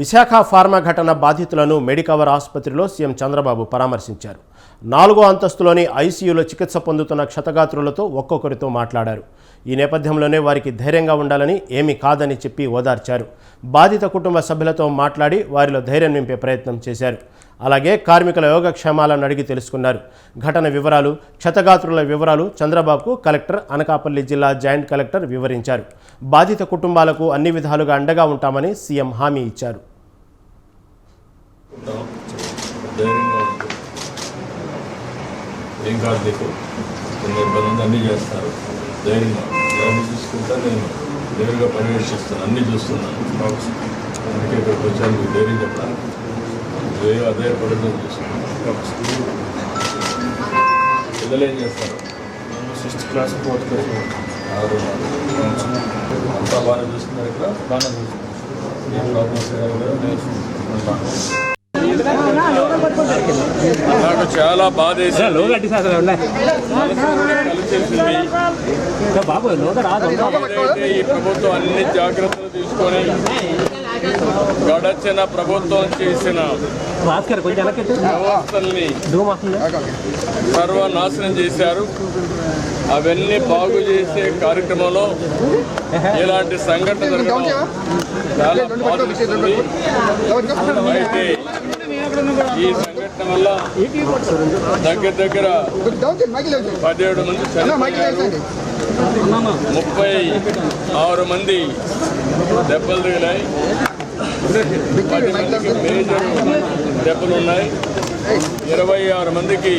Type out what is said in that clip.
Visakha pharma ఘటన బాధితులను Medicover ఆసుపత్రిలో సీఎం చంద్రబాబు పరామర్శించారు. నాలుగో అంతస్తులోని ఐసీయూలో చికిత్స పొందుతున్న క్షతగాత్రులతో ఒక్కొక్కరితో మాట్లాడారు. ఈ నేపథ్యంలోనే వారికి ధైర్యంగా ఉండాలని ఏమీ కాదని చెప్పి ఓదార్చారు. బాధిత కుటుంబ సభ్యులతో మాట్లాడి వారిలో ధైర్యం నింపే ప్రయత్నం చేశారు. అలాగే కార్మికుల యోగక్షేమాలను అడిగి తెలుసుకున్నారు. ఘటన వివరాలు క్షతగాత్రుల వివరాలు చంద్రబాబుకు కలెక్టర్ అనకాపల్లి జిల్లా జాయింట్ కలెక్టర్ వివరించారు. బాధిత కుటుంబాలకు అన్ని విధాలుగా అండగా ఉంటామని సీఎం హామీ ఇచ్చారు. ఏం కాదు నీకు. కొన్ని ఇబ్బంది ఉంది, అన్నీ చేస్తారు. ధైర్యంగా. జాగ్రత్త చూసుకుంటా నేను నేరుగా పర్యవేక్షిస్తాను. అన్నీ చూస్తున్నాను. అందుకే ఇక్కడికి వచ్చాను మీకు ధైర్యం చెప్పడానికి ఏ అదే చూసుకున్నాను పిల్లలు ఏం చేస్తారు? సిక్స్త్ క్లాస్ ఫోర్త్ క్లాస్ ఆరు అంతా బాగానే చూస్తున్నారు ఇక్కడ? బాగానే చూస్తున్నాం ఏం ప్రాబ్లమ్స్ నాకు చాలా బాధ ఈ ప్రభుత్వం అన్ని జాగ్రత్తలు తీసుకొని గడచిన ప్రభుత్వం చేసిన వ్యవస్థల్ని సర్వనాశనం చేశారు అవన్నీ బాగు చేసే కార్యక్రమంలో ఇలాంటి సంఘటన జరగడం చాలా బాధిస్తుంది అయితే ఈ పెట్టడం వల్ల దగ్గర దగ్గర పదిహేడు మంది ముప్పై ఆరు మంది దెబ్బలు తగిలాయి. పది మందికి మేజర్ దెబ్బలు ఉన్నాయి. ఇరవై ఆరు మందికి